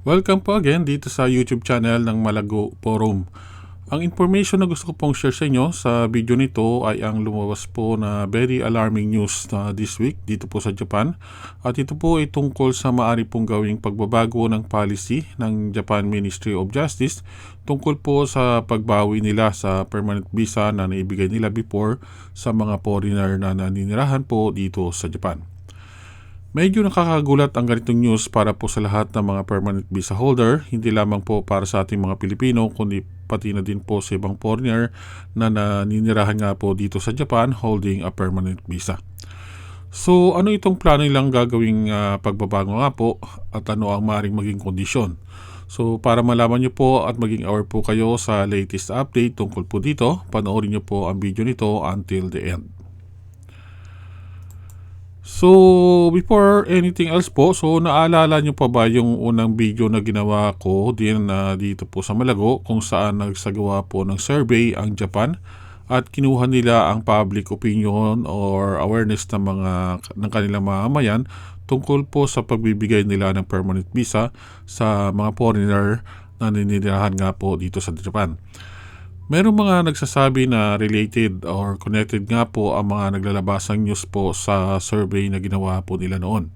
Welcome po again dito sa YouTube channel ng Malago Forum. Ang information na gusto ko pong share sa inyo sa video nito ay ang lumabas po na very alarming news na this week dito po sa Japan. At ito po ay tungkol sa maari pong gawing pagbabago ng policy ng Japan Ministry of Justice tungkol po sa pagbawi nila sa permanent visa na naibigay nila before sa mga foreigner na naninirahan po dito sa Japan. Medyo nakakagulat ang ganitong news para po sa lahat ng mga permanent visa holder, hindi lamang po para sa ating mga Pilipino, kundi pati na din po sa ibang foreigner na naninirahan nga po dito sa Japan holding a permanent visa. So ano itong plano nilang gagawing uh, pagbabago nga po at ano ang maring maging kondisyon? So para malaman nyo po at maging aware po kayo sa latest update tungkol po dito, panoorin nyo po ang video nito until the end. So, before anything else po, so naalala nyo pa ba yung unang video na ginawa ko din na uh, dito po sa Malago kung saan nagsagawa po ng survey ang Japan at kinuha nila ang public opinion or awareness ng mga ng kanilang mamamayan tungkol po sa pagbibigay nila ng permanent visa sa mga foreigner na ninirahan nga po dito sa Japan. Merong mga nagsasabi na related or connected nga po ang mga naglalabasang news po sa survey na ginawa po nila noon.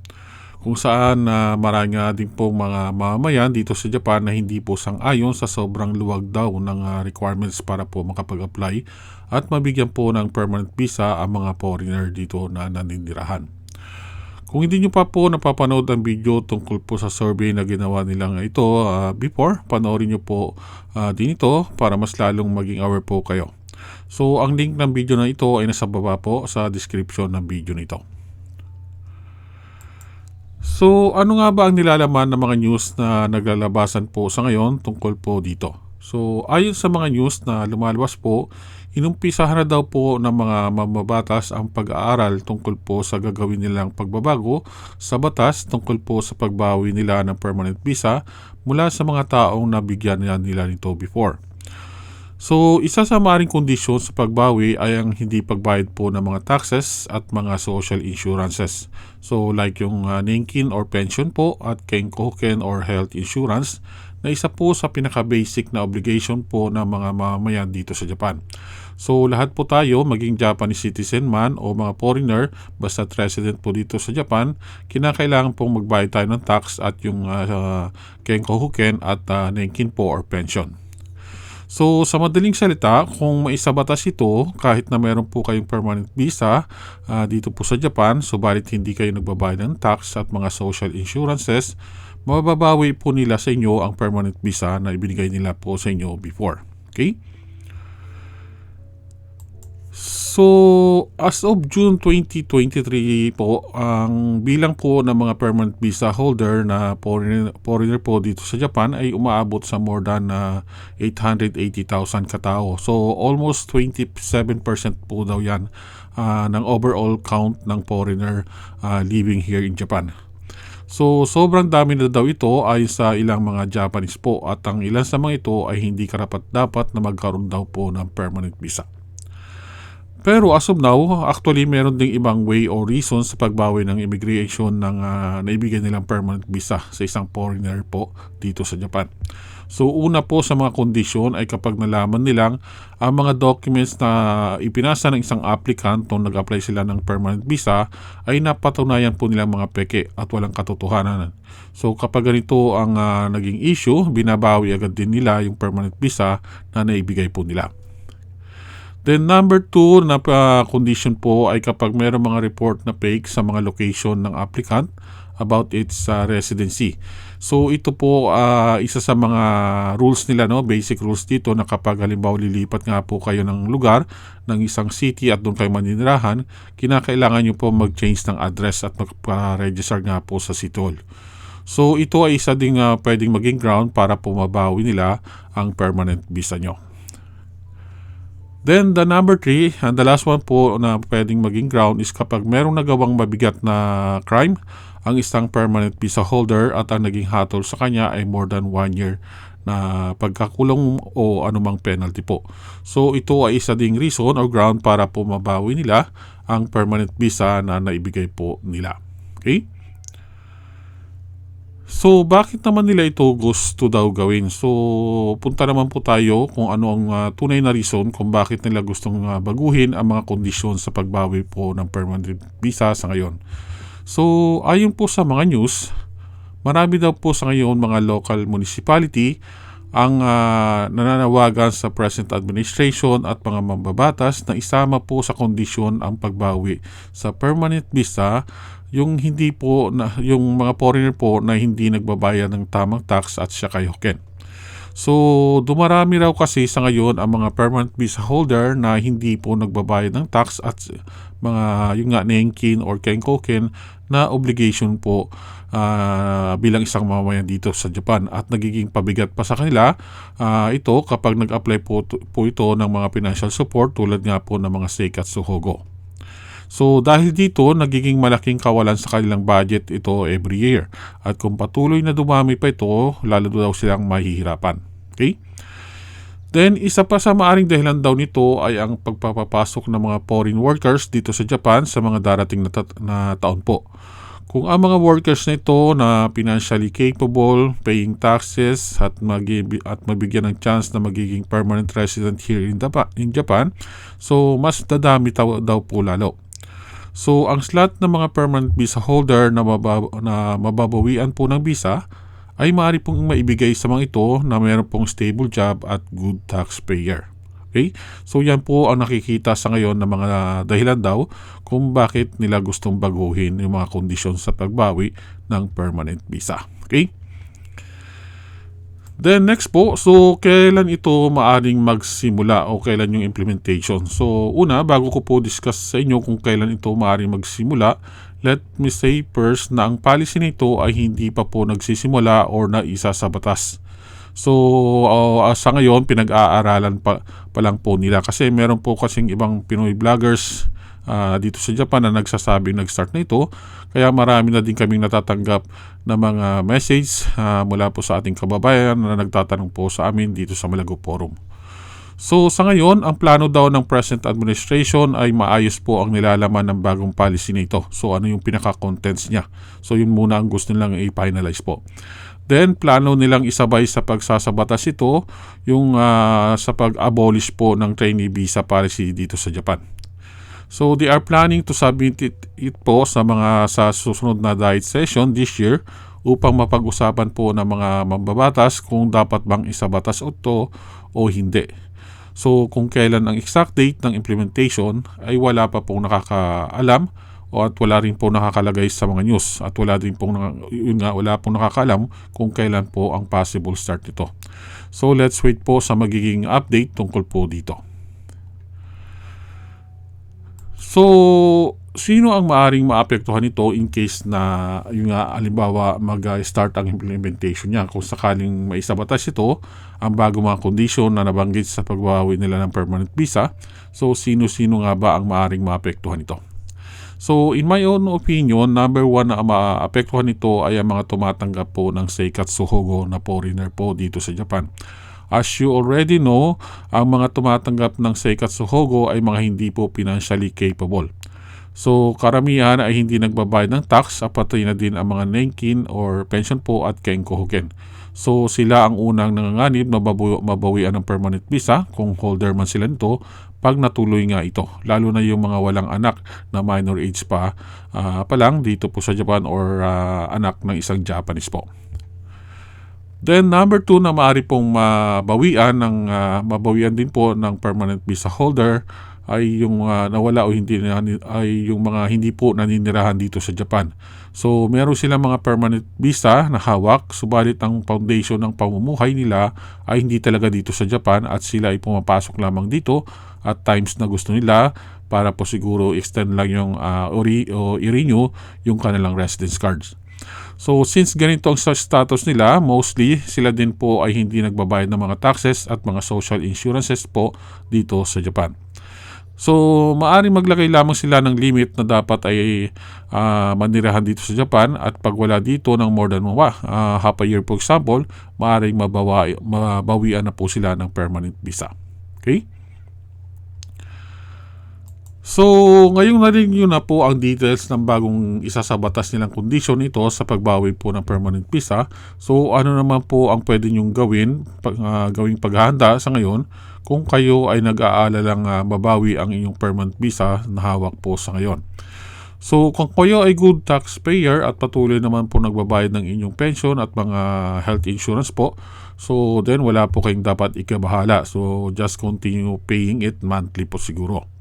Kung saan uh, marami nga din po mga mamamayan dito sa Japan na hindi po sang-ayon sa sobrang luwag daw ng uh, requirements para po makapag-apply at mabigyan po ng permanent visa ang mga foreigner dito na naninirahan. Kung hindi nyo pa po napapanood ang video tungkol po sa survey na ginawa nilang ito uh, before, panoorin nyo po uh, din ito para mas lalong maging aware po kayo. So, ang link ng video na ito ay nasa baba po sa description ng video nito. So, ano nga ba ang nilalaman ng mga news na naglalabasan po sa ngayon tungkol po dito? So, ayon sa mga news na lumalabas po, Inumpisahan na daw po ng mga mamabatas ang pag-aaral tungkol po sa gagawin nilang pagbabago sa batas tungkol po sa pagbawi nila ng permanent visa mula sa mga taong nabigyan nila nito before. So, isa sa maaaring kondisyon sa pagbawi ay ang hindi pagbayad po ng mga taxes at mga social insurances. So, like yung uh, Ninkin or pension po at Kenkoken or health insurance na isa po sa pinaka-basic na obligation po ng mga mamamayan dito sa Japan. So lahat po tayo, maging Japanese citizen man o mga foreigner, basta resident po dito sa Japan, kinakailangan pong magbayad tayo ng tax at yung uh, kenkohuken at uh, nenkin po or pension. So sa madaling salita, kung maisabatas ito, kahit na meron po kayong permanent visa uh, dito po sa Japan, subalit hindi kayo nagbabayad ng tax at mga social insurances, mababawi po nila sa inyo ang permanent visa na ibinigay nila po sa inyo before. Okay? So, as of June 2023 po, ang bilang po ng mga permanent visa holder na foreigner, foreigner po dito sa Japan ay umaabot sa more than uh, 880,000 katao. So, almost 27% po daw yan uh, ng overall count ng foreigner uh, living here in Japan. So sobrang dami na daw ito ay sa ilang mga Japanese po at ang ilan sa mga ito ay hindi karapat dapat na magkaroon daw po ng permanent visa. Pero as of now, actually meron ding ibang way o reason sa pagbawi ng immigration ng uh, naibigay nilang permanent visa sa isang foreigner po dito sa Japan. So una po sa mga kondisyon ay kapag nalaman nilang ang mga documents na ipinasa ng isang applicant nung nag-apply sila ng permanent visa ay napatunayan po nilang mga peke at walang katotohanan. So kapag ganito ang uh, naging issue, binabawi agad din nila yung permanent visa na naibigay po nila. Then number two na uh, condition po ay kapag mayroong mga report na fake sa mga location ng applicant about its uh, residency. So ito po uh, isa sa mga rules nila no, basic rules dito na kapag halimbawa lilipat nga po kayo ng lugar ng isang city at doon kayo maninirahan, kinakailangan niyo po mag-change ng address at magpa-register nga po sa Hall. So ito ay isa ding uh, pwedeng maging ground para po mabawi nila ang permanent visa nyo. Then the number three, and the last one po na pwedeng maging ground is kapag merong nagawang mabigat na crime ang isang permanent visa holder at ang naging hatol sa kanya ay more than one year na pagkakulong o anumang penalty po. So ito ay isa ding reason or ground para po nila ang permanent visa na naibigay po nila. Okay? So, bakit naman nila ito gusto daw gawin? So, punta naman po tayo kung ano ang ah, tunay na reason kung bakit nila gustong ah, baguhin ang mga kondisyon sa pagbawi po ng permanent visa sa ngayon. So, ayon po sa mga news, marami daw po sa ngayon mga local municipality ang ah, nananawagan sa present administration at mga mambabatas na isama po sa kondisyon ang pagbawi sa permanent visa yung hindi po na yung mga foreigner po na hindi nagbabayad ng tamang tax at siya kayoken. So, dumarami raw kasi sa ngayon ang mga permanent visa holder na hindi po nagbabayad ng tax at mga yung nga Nenkin or Kenkoken na obligation po ah, bilang isang mamamayan dito sa Japan at nagiging pabigat pa sa kanila ah, ito kapag nag-apply po, po ito ng mga financial support tulad nga po ng mga Seikatsu Hogo. So dahil dito, nagiging malaking kawalan sa kanilang budget ito every year. At kung patuloy na dumami pa ito, lalo daw silang mahihirapan. Okay? Then, isa pa sa maaring dahilan daw nito ay ang pagpapapasok ng mga foreign workers dito sa Japan sa mga darating na, ta- na taon po. Kung ang mga workers na ito na financially capable, paying taxes at, magi- at mabigyan ng chance na magiging permanent resident here in, Dapa- in Japan, so mas dadami daw po lalo. So, ang slot ng mga permanent visa holder na, mabab- na mababawian po ng visa ay maaari pong maibigay sa mga ito na mayroon pong stable job at good taxpayer. Okay? So, yan po ang nakikita sa ngayon ng mga dahilan daw kung bakit nila gustong baguhin yung mga kondisyon sa pagbawi ng permanent visa. Okay? Then next po, so kailan ito maaring magsimula o kailan yung implementation? So una, bago ko po discuss sa inyo kung kailan ito maaring magsimula, let me say first na ang policy nito ay hindi pa po nagsisimula or naisa sa batas. So uh, sa ngayon, pinag-aaralan pa, pa lang po nila kasi meron po kasing ibang Pinoy vloggers uh, dito sa Japan na nagsasabing nag-start na ito. Kaya marami na din kaming natatanggap na mga message uh, mula po sa ating kababayan na nagtatanong po sa amin dito sa Malago Forum. So sa ngayon, ang plano daw ng present administration ay maayos po ang nilalaman ng bagong policy nito. So ano yung pinaka-contents niya. So yun muna ang gusto nilang i-finalize po. Then plano nilang isabay sa pagsasabatas ito yung uh, sa pag-abolish po ng trainee visa policy dito sa Japan. So they are planning to submit it, it po sa mga sa susunod na diet session this year upang mapag-usapan po ng mga mambabatas kung dapat bang isabatas ito o hindi. So kung kailan ang exact date ng implementation ay wala pa pong nakakaalam o at wala rin po nakakalagay sa mga news at wala din pong yun nga, wala pong nakakaalam kung kailan po ang possible start nito. So let's wait po sa magiging update tungkol po dito. So, sino ang maaring maapektuhan nito in case na yung nga alimbawa mag-start ang implementation niya kung sakaling maisabatas ito ang bago mga kondisyon na nabanggit sa pagbawi nila ng permanent visa so sino-sino nga ba ang maaring maapektuhan nito So in my own opinion, number one na maapektuhan nito ay ang mga tumatanggap po ng Seikatsu Hogo na foreigner po dito sa Japan. As you already know, ang mga tumatanggap ng Seikatsu Hogo ay mga hindi po financially capable. So karamihan ay hindi nagbabayad ng tax at pati na din ang mga Nenkin or pension po at Kenko Hoken. So sila ang unang nanganganib mababu- mabawian ng permanent visa kung holder man sila nito pag natuloy nga ito. Lalo na yung mga walang anak na minor age pa uh, pa lang dito po sa Japan or uh, anak ng isang Japanese po. Then number two na maaari pong mabawian ng uh, mabawian din po ng permanent visa holder ay yung uh, nawala o hindi ay yung mga hindi po naninirahan dito sa Japan. So meron silang mga permanent visa na hawak subalit ang foundation ng pamumuhay nila ay hindi talaga dito sa Japan at sila ay pumapasok lamang dito at times na gusto nila para po siguro extend lang yung uh, o, re- o i-renew yung kanilang residence cards. So since ganito ang status nila, mostly sila din po ay hindi nagbabayad ng mga taxes at mga social insurances po dito sa Japan. So, maaari maglagay lamang sila ng limit na dapat ay uh, manirahan dito sa Japan at pag wala dito ng more than uh, half a year for example, maaaring mabawi, mabawian na po sila ng permanent visa. Okay? So, ngayong narinig nyo na po ang details ng bagong isa sa batas nilang kondisyon ito sa pagbawi po ng permanent visa. So, ano naman po ang pwede nyong gawin, pag, ah, gawing paghahanda sa ngayon kung kayo ay nag-aalalang uh, mabawi ang inyong permanent visa na hawak po sa ngayon. So, kung kayo ay good taxpayer at patuloy naman po nagbabayad ng inyong pension at mga health insurance po, so then wala po kayong dapat ikabahala. So, just continue paying it monthly po siguro.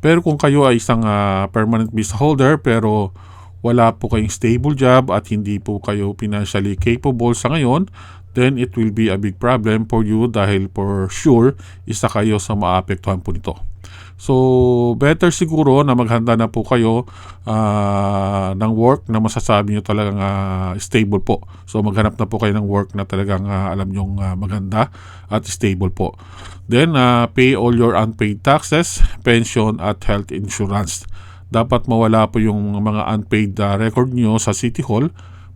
Pero kung kayo ay isang ah, permanent visa holder pero wala po kayong stable job at hindi po kayo financially capable sa ngayon, then it will be a big problem for you dahil for sure isa kayo sa maapektuhan po nito. So, better siguro na maghanda na po kayo ah, ng work na masasabi nyo talagang ah, stable po. So, maghanap na po kayo ng work na talagang ah, alam nyong ah, maganda at stable po. Then, ah, pay all your unpaid taxes, pension at health insurance. Dapat mawala po yung mga unpaid ah, record nyo sa City Hall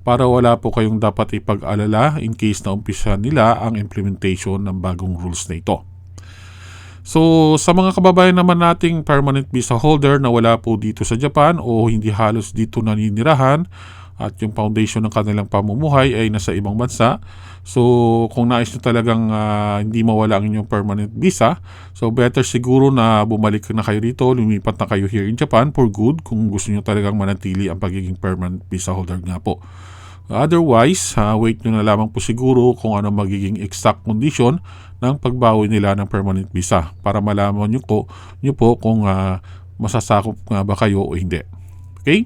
para wala po kayong dapat ipag-alala in case na umpisa nila ang implementation ng bagong rules na ito. So, sa mga kababayan naman nating permanent visa holder na wala po dito sa Japan o hindi halos dito naninirahan at yung foundation ng kanilang pamumuhay ay nasa ibang bansa. So, kung nais nyo talagang ah, hindi mawala ang inyong permanent visa, so better siguro na bumalik na kayo rito, lumipat na kayo here in Japan for good kung gusto nyo talagang manatili ang pagiging permanent visa holder nga po. Otherwise, ah, wait nyo na lamang po siguro kung ano magiging exact condition ng pagbawi nila ng permanent visa para malaman nyo po, nyo po kung ah, masasakop nga ba kayo o hindi. Okay?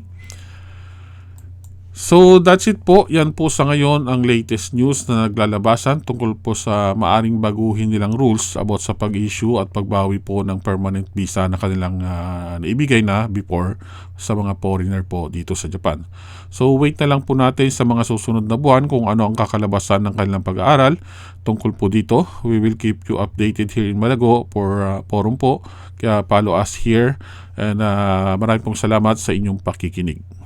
So that's it po. Yan po sa ngayon ang latest news na naglalabasan tungkol po sa maaring baguhin nilang rules about sa pag-issue at pagbawi po ng permanent visa na kanilang ah, naibigay na before sa mga foreigner po dito sa Japan. So wait na lang po natin sa mga susunod na buwan kung ano ang kakalabasan ng kanilang pag-aaral tungkol po dito. We will keep you updated here in Malago for ah, forum po. Kaya follow us here and ah, maraming pong salamat sa inyong pakikinig.